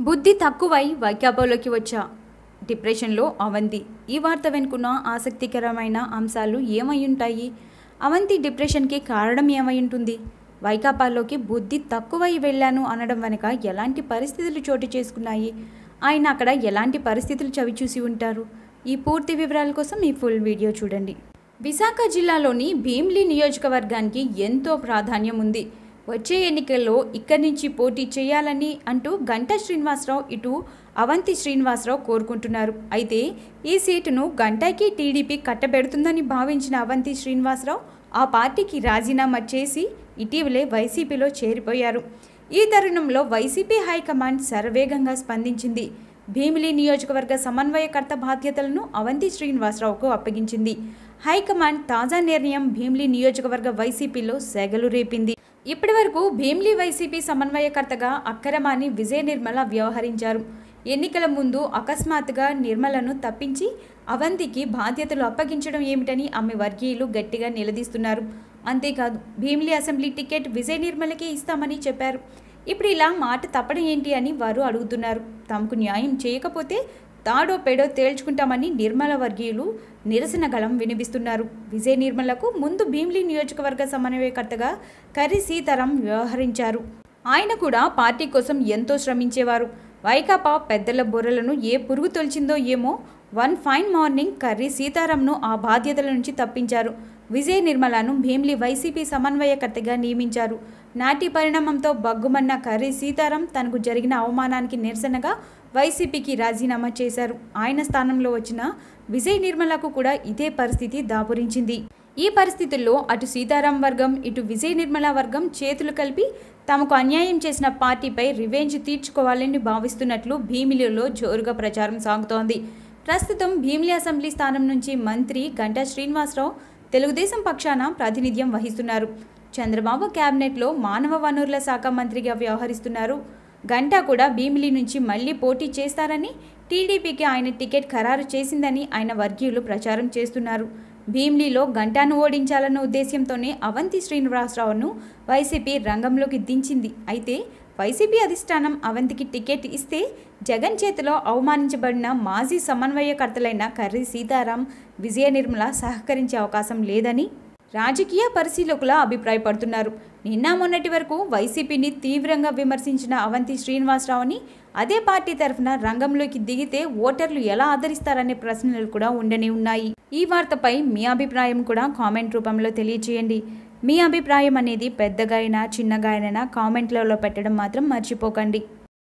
బుద్ధి తక్కువై వైకాపోలోకి వచ్చా. డిప్రెషన్లో అవంతి. ఈ వార్త వెనుకున్న ఆసక్తికరమైన అంశాలు ఏమై ఉంటాయి? అవంతి డిప్రెషన్కి కారణం ఏమై ఉంటుంది? వైకాపాలోకి బుద్ధి తక్కువై వెళ్ళాను అనడం వెనుక ఎలాంటి పరిస్థితులు చోటు చేసుకున్నాయి? ఆయన అక్కడ ఎలాంటి పరిస్థితులు చవిచూసి ఉంటారు? ఈ పూర్తి వివరాల కోసం ఈ ఫుల్ వీడియో చూడండి. విశాఖ జిల్లాలోని భీమ్లీ నియోజకవర్గానికి ఎంతో ప్రాధాన్యం ఉంది. వచ్చే ఎన్నికల్లో ఇక్కడి నుంచి పోటీ చేయాలని అంటూ గంటా శ్రీనివాసరావు ఇటు అవంతి శ్రీనివాసరావు కోరుకుంటున్నారు. అయితే ఈ సీటును గంటాకి టీడీపీ కట్టబెడుతుందని భావించిన అవంతి శ్రీనివాసరావు ఆ పార్టీకి రాజీనామా చేసి ఇటీవలే వైసీపీలో చేరిపోయారు. ఈ తరుణంలో వైసీపీ హైకమాండ్ శరవేగంగా స్పందించింది. భీమిలి నియోజకవర్గ సమన్వయకర్త బాధ్యతలను అవంతి శ్రీనివాసరావుకు అప్పగించింది. హైకమాండ్ తాజా నిర్ణయం భీమిలి నియోజకవర్గ వైసీపీలో సెగలు రేపింది. ఇప్పటివరకు భీమ్లీ వైసీపీ సమన్వయకర్తగా అక్కరమాని విజయ నిర్మల వ్యవహరించారు. ఎన్నికల ముందు అకస్మాత్తుగా నిర్మలను తప్పించి అవంతికి బాధ్యతలు అప్పగించడం ఏమిటని ఆమె వర్గీయులు గట్టిగా నిలదీస్తున్నారు. అంతేకాదు భీమ్లీ అసెంబ్లీ టికెట్ విజయ నిర్మలకే ఇస్తామని చెప్పారు. ఇప్పుడు ఇలా మాట తప్పడం ఏంటి అని వారు అడుగుతున్నారు. తమకు న్యాయం చేయకపోతే తాడో పేడో తేల్చుకుంటామని నిర్మల వర్గీయులు నిరసన గళం వినిపిస్తున్నారు. విజయ నిర్మలకు ముందు భీమ్లీ నియోజకవర్గ సమన్వయకర్తగా కర్రి సీతారాం వ్యవహరించారు. ఆయన కూడా పార్టీ కోసం ఎంతో శ్రమించేవారు. వైకాపా పెద్దల బుర్రలను ఏ పురుగు తొలిచిందో ఏమో వన్ ఫైన్ మార్నింగ్ కర్రీ సీతారాంను ఆ బాధ్యతల నుంచి తప్పించారు. విజయ నిర్మలను భీమ్లీ వైసీపీ సమన్వయకర్తగా నియమించారు. నాటి పరిణామంతో బగ్గుమన్న కర్రీ సీతారాం తనకు జరిగిన అవమానానికి నిరసనగా వైసీపీకి రాజీనామా చేశారు. ఆయన స్థానంలో వచ్చిన విజయ్ నిర్మలకు కూడా ఇదే పరిస్థితి దాపురించింది. ఈ పరిస్థితుల్లో అటు సీతారాం వర్గం ఇటు విజయ్ నిర్మల వర్గం చేతులు కలిపి తమకు అన్యాయం చేసిన పార్టీపై రివెంజ్ తీర్చుకోవాలని భావిస్తున్నట్లు భీమిలిలో జోరుగా ప్రచారం సాగుతోంది. ప్రస్తుతం భీమిలి అసెంబ్లీ స్థానం నుంచి మంత్రి గంటా శ్రీనివాసరావు తెలుగుదేశం పక్షాన ప్రాతినిధ్యం వహిస్తున్నారు. చంద్రబాబు కేబినెట్లో మానవ వనరుల శాఖ మంత్రిగా వ్యవహరిస్తున్నారు. గంటా కూడా భీమిలి నుంచి మళ్ళీ పోటీ చేస్తారని టీడీపీకి ఆయన టికెట్ ఖరారు చేసిందని ఆయన వర్గీయులు ప్రచారం చేస్తున్నారు. భీమ్లీలో గంటాను ఓడించాలన్న ఉద్దేశ్యంతోనే అవంతి శ్రీనివాసరావును వైసీపీ రంగంలోకి దించింది. అయితే వైసీపీ అధిష్టానం అవంతికి టికెట్ ఇస్తే జగన్ చేతిలో అవమానించబడిన మాజీ సమన్వయకర్తలైన కర్రీ సీతారాం విజయ నిర్మల సహకరించే అవకాశం లేదని రాజకీయ పరిశీలకుల అభిప్రాయపడుతున్నారు. నిన్న మొన్నటి వరకు వైసీపీని తీవ్రంగా విమర్శించిన అవంతి శ్రీనివాసరావుని అదే పార్టీ తరఫున రంగంలోకి దిగితే ఓటర్లు ఎలా ఆదరిస్తారనే ప్రశ్నలు కూడా ఉండనే ఉన్నాయి. ఈ వార్తపై మీ అభిప్రాయం కూడా కామెంట్ రూపంలో తెలియచేయండి. మీ అభిప్రాయం అనేది పెద్దగా అయినా చిన్నగా అయినా కామెంట్లలో పెట్టడం మాత్రం మర్చిపోకండి.